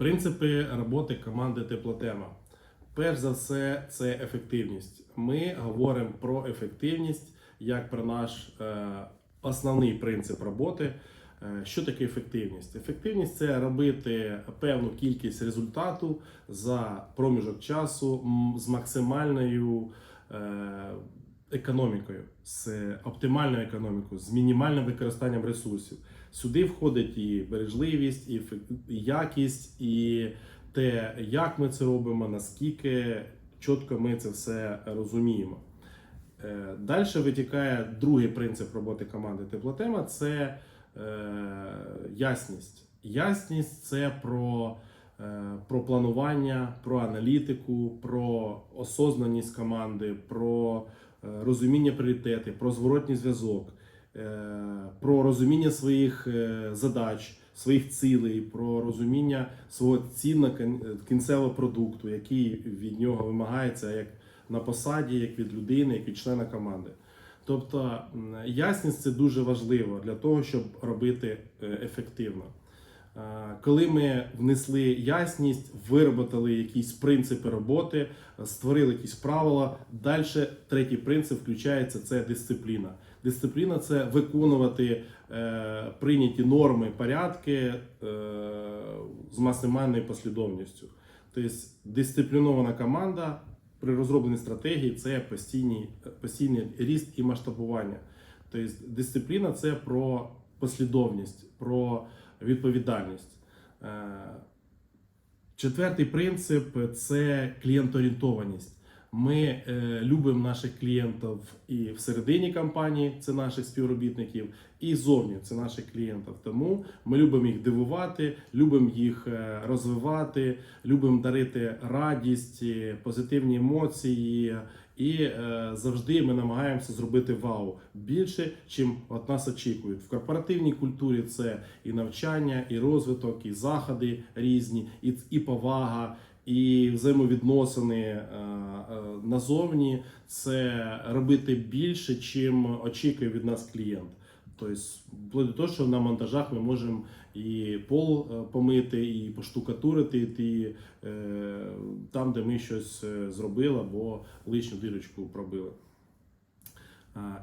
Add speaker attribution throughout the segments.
Speaker 1: Принципи роботи команди Теплотема. Перш за все, це ефективність. Ми говоримо про ефективність як про наш е, основний принцип роботи. Е, Що таке ефективність? Ефективність це робити певну кількість результату за проміжок часу з максимальною е, економікою, з оптимальною економікою, з мінімальним використанням ресурсів. Сюди входить і бережливість, і якість, і те, як ми це робимо, наскільки чітко ми це все розуміємо. Далі витікає другий принцип роботи команди Теплотема це е, ясність. Ясність це про, е, про планування, про аналітику, про осознаність команди, про е, розуміння пріоритети, про зворотній зв'язок, е, про розуміння своїх е, задач, своїх цілей, про розуміння свого цінного кінцевого продукту, який від нього вимагається як на посаді, як від людини, як від члена команди. Тобто ясність це дуже важливо для того, щоб робити е, ефективно. Е, Коли ми внесли ясність, вироботали якісь принципи роботи, створили якісь правила. Далі третій принцип включається це дисципліна. Дисципліна це виконувати е, прийняті норми, порядки е, з максимальною послідовністю. Тобто дисциплінована команда при розробленні стратегії це постійний, постійний ріст і масштабування. Тобто дисципліна це про послідовність, про відповідальність. Е, Четвертий принцип це клієнторієнтованість. Ми е, любимо наших клієнтів і всередині компанії, це наших співробітників, і зовні це наших клієнтів. Тому ми любимо їх дивувати, любимо їх е, розвивати, любимо дарити радість, е, позитивні емоції. І е, завжди ми намагаємося зробити вау більше, чим від нас очікують. В корпоративній культурі це і навчання, і розвиток, і заходи різні, і, і повага, і взаємовідносини е, е, назовні. Це робити більше, чим очікує від нас клієнт. Тобто, вплоть до того, що на монтажах ми можемо і пол е, помити, і поштукатурити і, там, де ми щось зробили або лишню дирочку пробили.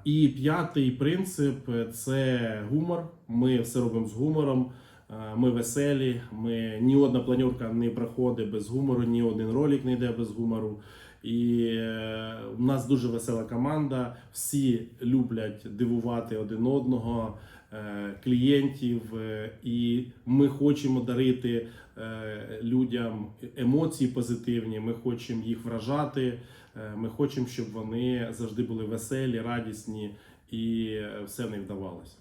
Speaker 1: І п'ятий принцип це гумор. Ми все робимо з гумором. А, Ми веселі. Ми ні одна планерка не проходить без гумору, ні один ролик не йде без гумору. І е, у нас дуже весела команда. Всі люблять дивувати один одного, е, клієнтів, е, і ми хочемо дарити е, людям емоції позитивні. Ми хочемо їх вражати. Е, Ми хочемо, щоб вони завжди були веселі, радісні і е, все в них вдавалося.